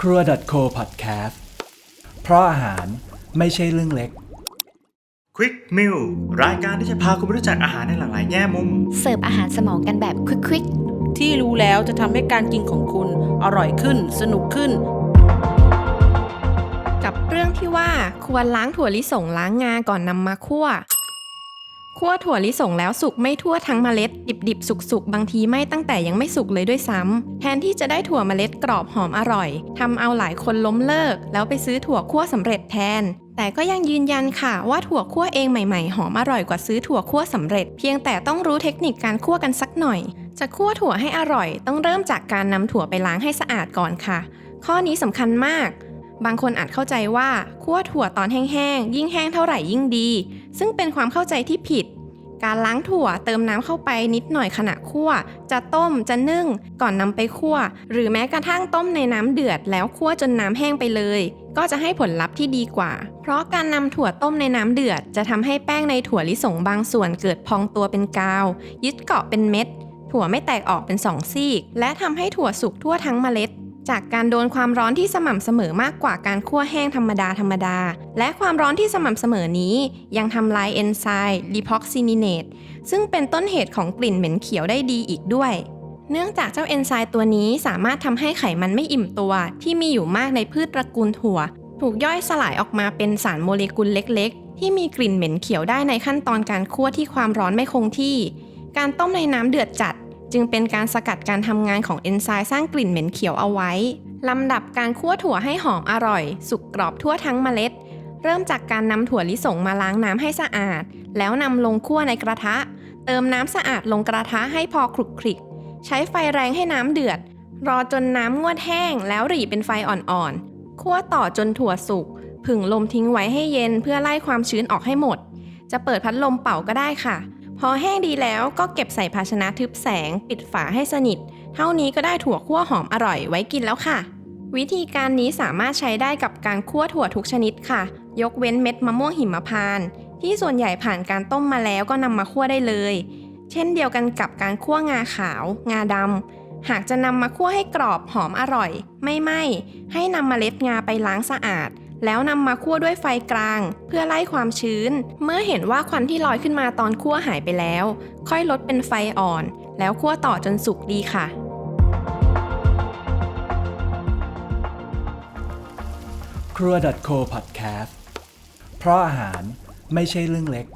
ครัว .co podcast เพราะอาหารไม่ใช่เรื่องเล็ก Quick Meal รายการที่จะพาคุณไปรู้จักอาหารในหลากหลายแง่มุม เสิร์ฟอาหารสมองกันแบบควิกที่รู้แล้วจะทำให้การกินของคุณอร่อยขึ้น สนุกขึ้น กับเรื่องที่ว่าควรล้างถั่วลิสงล้างงาก่อนนำมาคั่ว คั่วถั่วลิสงแล้วสุกไม่ทั่วทั้งเมล็ด ดิบๆ สุกๆ บางทีไม่ตั้งแต่ยังไม่สุกเลยด้วยซ้ำแทนที่จะได้ถั่วเมล็ดกรอบหอมอร่อยทำเอาหลายคนล้มเลิก แล้วไปซื้อถั่วคั่วสำเร็จแทน แต่ก็ยังยืนยันค่ะว่าถั่วคั่วเองใหม่ๆ หอมอร่อยกว่าซื้อถั่วคั่วสำเร็จ เพียงแต่ต้องรู้เทคนิคการคั่วกันสักหน่อย จะคั่วถั่วให้อร่อย ต้องเริ่มจากการนำถั่วไปล้างให้สะอาดก่อนค่ะ ข้อนี้สำคัญมาก บางคนอาจเข้าใจว่าคั่วถั่วตอนแห้งๆ ยิ่งแห้งเท่าไหร่ยิ่งดี ซึ่งเป็นความเข้าใจที่ผิด การล้างถั่วเติมน้ำเข้าไปนิดหน่อยขณะคั่ว จะต้มจะนึ่ง ก่อนนำไปคั่ว หรือแม้กระทั่งต้มในน้ำเดือดแล้วคั่วจนน้ำแห้งไปเลย ก็จะให้ผลลัพธ์ที่ดีกว่า เพราะการนำถั่วต้มในน้ำเดือด จะทำให้แป้งในถั่วลิสงบางส่วนเกิดพองตัวเป็นกาว ยึดเกาะเป็นเม็ด ถั่วไม่แตกออกเป็นสองซีก และทำให้ถั่วสุกทั่วทั้งเมล็ด จากการโดนความร้อนที่สม่ำเสมอมากกว่าการคั่วแห้งธรรมดาธรรมดา และความร้อนที่สม่ำเสมอนี้ ยังทำลายเอนไซม์ดีพ็อกซินีเนตซึ่งเป็นต้นเหตุของกลิ่นเหม็นเขียวได้ดีอีกด้วย เนื่องจากเจ้าเอนไซม์ตัวนี้สามารถทำให้ไขมันไม่อิ่มตัว ที่มีอยู่มากในพืชตระกูลถั่ว ถูกย่อยสลายออกมาเป็นสารโมเลกุลเล็ก ๆ ที่มีกลิ่นเหม็นเขียวได้ในขั้นตอนการคั่วที่ความร้อนไม่คงที่ การต้มในน้ำเดือดจัด จึงเป็นการสกัดการทำงานของเอนไซม์สร้างกลิ่นเหม็นเขียวเอาไว้ ลำดับการคั่วถั่วให้หอมอร่อย สุกกรอบทั่วทั้งเมล็ด เริ่มจากการนำถั่วลิสงมาล้างน้ำให้สะอาด แล้วนำลงคั่วในกระทะ เติมน้ำสะอาดลงกระทะให้พอคลุกคลิก ใช้ไฟแรงให้น้ำเดือด รอจนน้ำงวดแห้ง แล้วหรี่เป็นไฟอ่อนๆ คั่วต่อจนถั่วสุก ผึ่งลมทิ้งไว้ให้เย็นเพื่อไล่ความชื้นออกให้หมด จะเปิดพัดลมเป่าก็ได้ค่ะ พอแห้งดีแล้วก็เก็บใส่ภาชนะทึบแสง ปิดฝาให้สนิท เท่านี้ก็ได้ถั่วคั่วหอมอร่อยไว้กินแล้วค่ะ วิธีการนี้สามารถใช้ได้กับการคั่วถั่วทุกชนิดค่ะ ยกเว้นเม็ดมะม่วงหิมพานต์ที่ส่วนใหญ่ผ่านการต้มมาแล้วก็นำมาคั่วได้เลย เช่นเดียวกันกับการคั่วงาขาว งาดำหากจะนำมาคั่วให้กรอบหอมอร่อย ไม่ไหม้ให้นำมเมล็ดงาไปล้างสะอาด แล้วนำมาคั่วด้วยไฟกลาง เพื่อไล่ความชื้น เมื่อเห็นว่าควันที่ลอยขึ้นมาตอนคั่วหายไปแล้ว ค่อยลดเป็นไฟอ่อน แล้วคั่วต่อจนสุกดีค่ะ ครัว .co podcast เพราะอาหารไม่ใช่เรื่องเล็ก